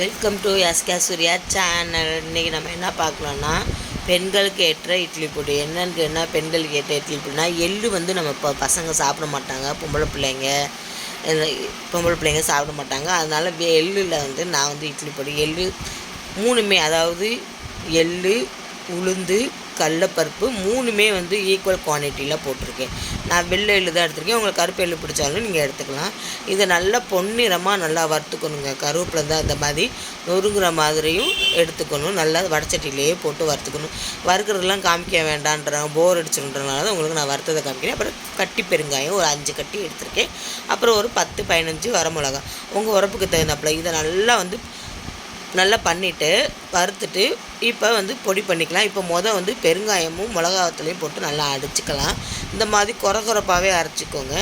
Welcome to SK Surya channel இன்றைக்கி நம்ம என்ன பார்க்கலாம்னா பெண்களுக்கு ஏற்ற இட்லி பொடி. என்னன்னு என்ன பெண்களுக்கு ஏற்ற இட்லி பொடினா எள்ளு வந்து நம்ம இப்போ பசங்க சாப்பிட மாட்டாங்க. பொம்பளை பிள்ளைங்க பொம்பளை பிள்ளைங்க சாப்பிட மாட்டாங்க. அதனால் எள்ளில் வந்து நான் வந்து இட்லி பொடி. எள்ளு மூணுமே அதாவது எள்ளு உளுந்து கடலப்பருப்பு மூணுமே வந்து ஈக்குவல் குவான்டிட்டியில் போட்டிருக்கேன். நான் வெள்ளை எள்ளு தான் எடுத்திருக்கேன். உங்களுக்கு கருப்பு எள்ளு பிடிச்சாலும் நீங்கள் எடுத்துக்கலாம். இதை நல்லா பொன்னிறமாக நல்லா வறுத்துக்கணுங்க. கருவேப்பிலை தான் இந்த மாதிரி நொறுங்குற மாதிரியும் எடுத்துக்கணும். நல்லா வடச்சட்டிலேயே போட்டு வறுத்துக்கணும். வறுக்கிறதுலாம் காமிக்க வேண்டான்றாங்க போர் அடிச்சுன்றனால தான் உங்களுக்கு நான் வறுத்ததை காமிக்கிறேன். அப்புறம் கட்டி பெருங்காயம் ஒரு அஞ்சு கட்டி எடுத்திருக்கேன். அப்புறம் ஒரு பத்து பதினஞ்சு வரமிளகா உங்கள் உரப்புக்கு தகுந்தாப்புல இதை நல்லா வந்து நல்லா பண்ணிவிட்டு வறுத்துட்டு இப்போ வந்து பொடி பண்ணிக்கலாம். இப்போ மொதல் வந்து பெருங்காயமும் மிளகாத்துலேயும் போட்டு நல்லா அடிச்சுக்கலாம். இந்த மாதிரி குறை குறைப்பாகவே அரைச்சிக்கோங்க.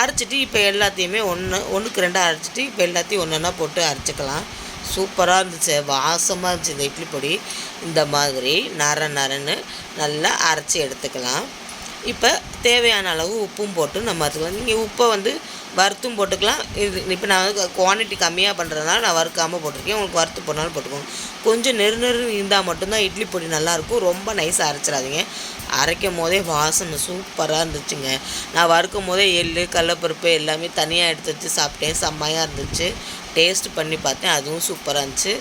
அரைச்சிட்டு இப்போ எல்லாத்தையுமே ஒன்று ஒன்றுக்கு ரெண்டாக அரைச்சிட்டு இப்போ எல்லாத்தையும் ஒன்று ஒன்றா போட்டு அரைச்சிக்கலாம். சூப்பராக இருந்துச்சு. வாசமாக இருந்துச்சு இந்த இட்லி பொடி. இந்த மாதிரி நர நரன்னு நல்லா அரைச்சி எடுத்துக்கலாம். இப்போ தேவையான அளவு உப்பும் போட்டு நம்ம வறுத்துக்கலாம். நீங்கள் உப்பை வந்து வறுத்தும் போட்டுக்கலாம். இது இப்போ நான் குவான்டிட்டி கம்மியாக பண்ணுறதுனால நான் வறுக்காமல் போட்டிருக்கேன். உங்களுக்கு வறுத்து போனாலும் போட்டுக்கோங்க. கொஞ்சம் நெரு நெரு இருந்தால் மட்டும்தான் இட்லி பொடி நல்லாயிருக்கும். ரொம்ப நைஸாக அரைச்சிடாதீங்க. அரைக்கும் போதே வாசனை சூப்பராக இருந்துச்சுங்க. நான் வறுக்கும் போதே எள்ளு கடலப்பருப்பு எல்லாமே தனியாக எடுத்து வச்சு சாப்பிட்டேன். செம்மையாக இருந்துச்சு. டேஸ்ட் பண்ணி பார்த்தேன். அதுவும் சூப்பராக இருந்துச்சு.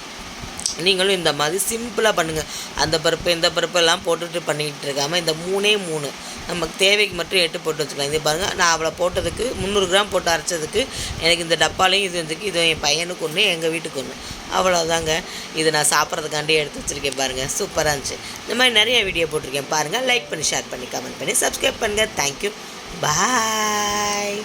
நீங்களும் இந்த மாதிரி சிம்பிளாக பண்ணுங்கள் அந்த பருப்பு இந்த பருப்பு எல்லாம் போட்டுட்டு பண்ணிக்கிட்டு இருக்காமல் இந்த மூணே மூணு. நமக்கு தேவைக்கு மட்டும் எட்டு போட்டு வச்சுக்கலாம். இதே பாருங்கள் நான் அவளை போட்டதுக்கு முந்நூறு கிராம் போட்டு அரைச்சதுக்கு எனக்கு இந்த டப்பாலையும் இது வந்துருக்கு இது என் பையனுக்கு ஒன்று எங்கள் வீட்டுக்கு ஒன்று அவ்வளோதாங்க இது நான் சாப்பிட்றதுக்காண்டி எடுத்து வச்சுருக்கேன் பாருங்கள் சூப்பராக இருந்துச்சு. இந்த மாதிரி நிறைய வீடியோ போட்டிருக்கேன் பாருங்கள் லைக் பண்ணி ஷேர் பண்ணி கமெண்ட் பண்ணி சப்ஸ்கிரைப் பண்ணுங்கள் தேங்க்யூ பாய்